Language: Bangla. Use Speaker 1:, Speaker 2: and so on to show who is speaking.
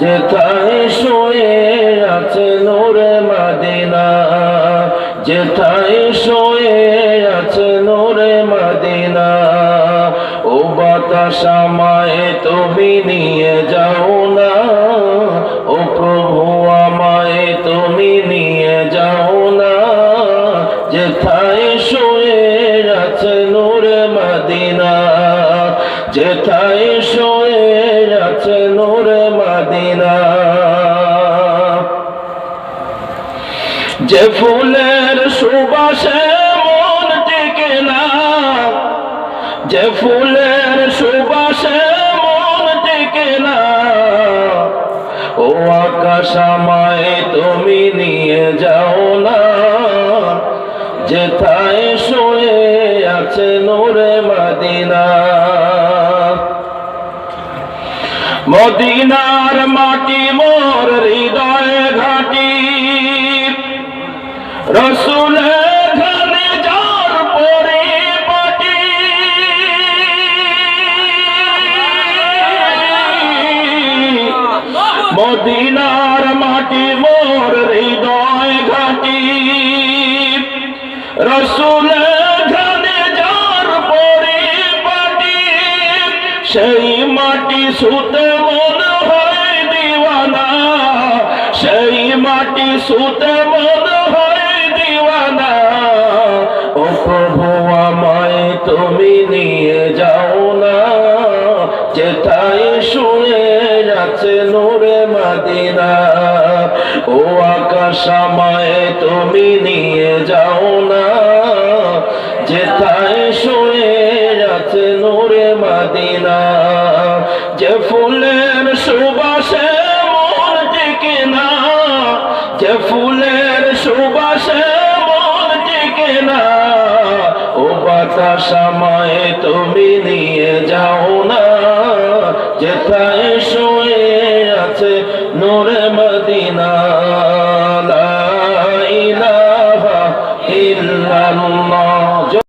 Speaker 1: যেথায় শোয়ে আছে নোরে মাদিনা, যেথায় শোয়ে আছে নোরে মাদিনা, ও বাতাস আমায় তুমি নিয়ে যাও যেথায় শুয়ে আছে নূরে মদিনা। যে ফুলের সুবাসে মন টিকে না, যে ফুলের সুবাসে মন টিকে না, ও আকাশ আমায় তুমি নিয়ে যাও না। যেথায় শুয়ে আছে নূরে মদিনা। মদিনার মাটি মোর হৃদয় ঘাটি। রসুলের মদিনার মাটি মোর হৃদয় ঘাটি। রসুলের মাটি সুতে মন হয় দিওয়ানা। সেই মাটি সুতে মন হয় দিওয়ানা। ও প্রভু আমায় তুমি নিয়ে যাও না। যেথায় শুয়ে আছে নূরে মদিনা। ও আকাশ আমায় তুমি নিয়ে মদিনা, যে ফুলের সুবাসে মন টিকে না যে ফুলের সুবাসে মন টিকে না ও বাতাস আমায় তুমি নিয়ে যাও না, যেথায় শুয়ে আছে নূরে